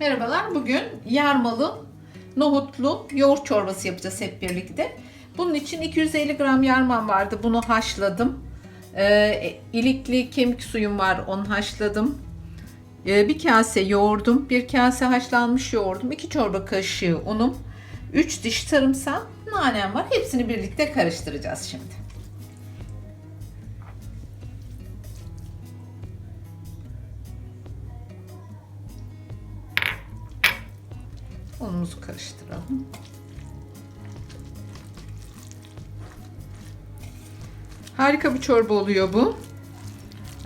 Merhabalar. Bugün yarmalı, nohutlu yoğurt çorbası yapacağız hep birlikte. Bunun için 250 gram yarmam vardı. Bunu haşladım. Ee, ilikli kemik suyum var. Onu haşladım. Ee, bir kase yoğurdum. Bir kase haşlanmış yoğurdum. 2 çorba kaşığı unum. 3 diş sarımsak, nanem var. Hepsini birlikte karıştıracağız şimdi. Unumuzu karıştıralım. Harika bir çorba oluyor bu.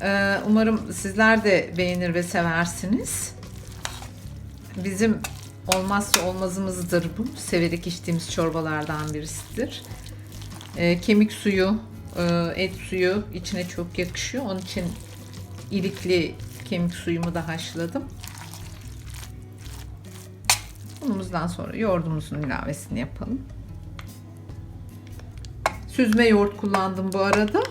Ee, umarım sizler de beğenir ve seversiniz. Bizim olmazsa olmazımızdır bu. Severek içtiğimiz çorbalardan birisidir. Ee, kemik suyu, e, et suyu içine çok yakışıyor. Onun için ilikli kemik suyumu da haşladım. Unumuzdan sonra yoğurdumuzun ilavesini yapalım. Süzme yoğurt kullandım bu arada.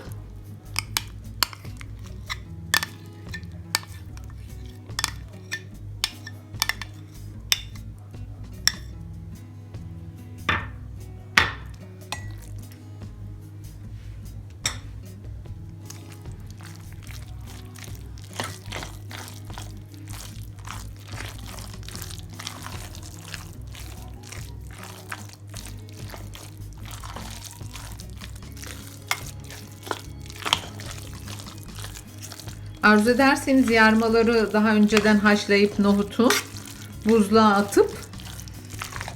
Arzu ederseniz yarmaları daha önceden haşlayıp nohutu buzluğa atıp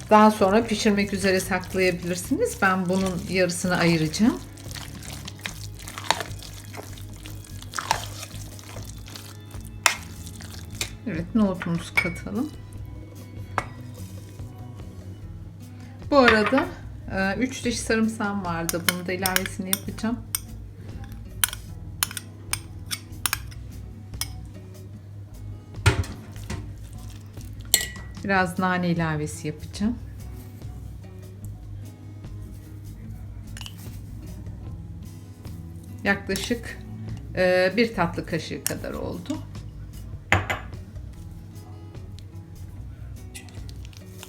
daha sonra pişirmek üzere saklayabilirsiniz. Ben bunun yarısını ayıracağım. Evet nohutumuzu katalım. Bu arada 3 diş sarımsağım vardı. Bunu da ilavesini yapacağım. Biraz nane ilavesi yapacağım. Yaklaşık e, bir tatlı kaşığı kadar oldu.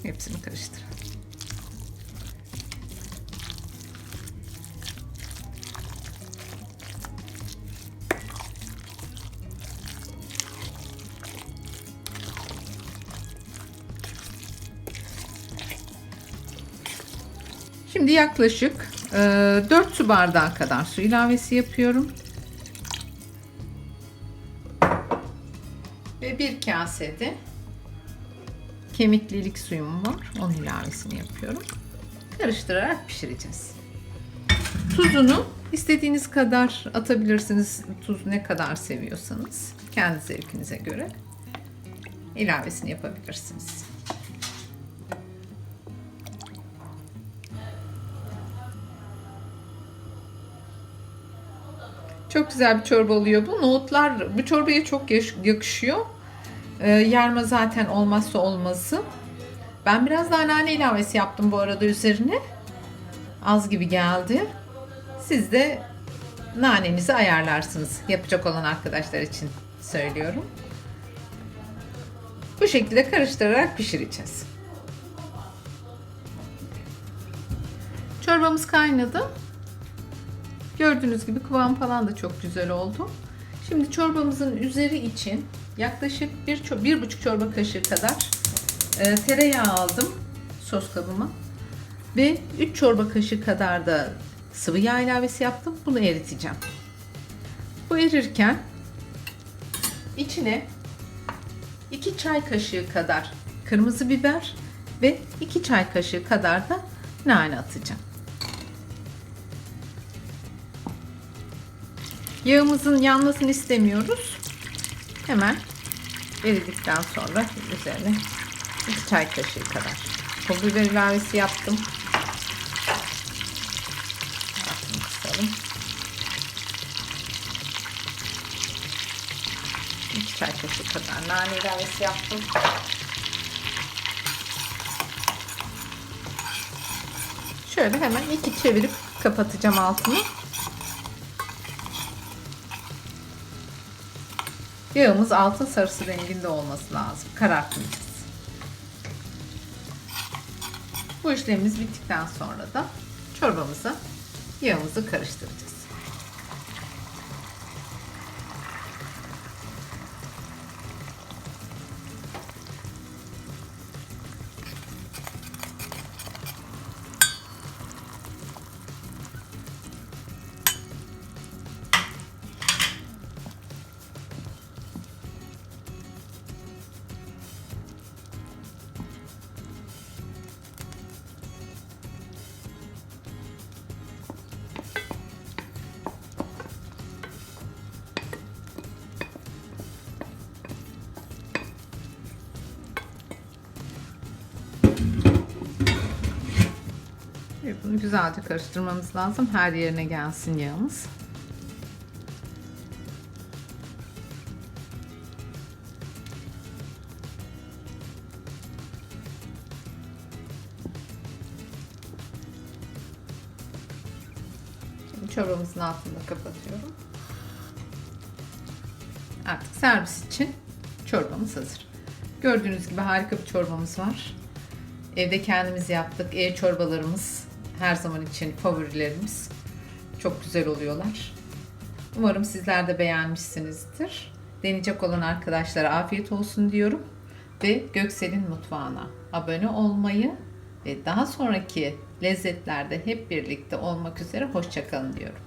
Hepsini karıştıralım. Şimdi yaklaşık e, 4 su bardağı kadar su ilavesi yapıyorum. Ve bir kasede kemiklilik suyum var. Onun ilavesini yapıyorum. Karıştırarak pişireceğiz. Tuzunu istediğiniz kadar atabilirsiniz. Tuz ne kadar seviyorsanız kendi zevkinize göre ilavesini yapabilirsiniz. Çok güzel bir çorba oluyor bu. Nohutlar bu çorbaya çok yakışıyor. Ee, yarma zaten olmazsa olmazı. Ben biraz daha nane ilavesi yaptım bu arada üzerine. Az gibi geldi. Siz de nanenizi ayarlarsınız. Yapacak olan arkadaşlar için söylüyorum. Bu şekilde karıştırarak pişireceğiz. Çorbamız kaynadı. Gördüğünüz gibi kıvam falan da çok güzel oldu. Şimdi çorbamızın üzeri için yaklaşık bir, bir buçuk çorba kaşığı kadar e, tereyağı aldım sos kabıma. Ve 3 çorba kaşığı kadar da sıvı yağ ilavesi yaptım. Bunu eriteceğim. Bu erirken içine 2 çay kaşığı kadar kırmızı biber ve 2 çay kaşığı kadar da nane atacağım. Yağımızın yanmasını istemiyoruz. Hemen eridikten sonra üzerine 2 çay kaşığı kadar pul biber ilavesi yaptım. Altını kısalım. 2 çay kaşığı kadar nane ilavesi yaptım. Şöyle hemen iki çevirip kapatacağım altını. Yağımız altın sarısı renginde olması lazım. Karartmayacağız. Bu işlemimiz bittikten sonra da çorbamızı, yağımızı karıştıracağız. Bunu güzelce karıştırmamız lazım. Her yerine gelsin yağımız. Çorbamızın altını kapatıyorum. Artık servis için çorbamız hazır. Gördüğünüz gibi harika bir çorbamız var. Evde kendimiz yaptık. Ev çorbalarımız her zaman için favorilerimiz. Çok güzel oluyorlar. Umarım sizler de beğenmişsinizdir. Deneyecek olan arkadaşlara afiyet olsun diyorum. Ve Göksel'in mutfağına abone olmayı ve daha sonraki lezzetlerde hep birlikte olmak üzere hoşçakalın diyorum.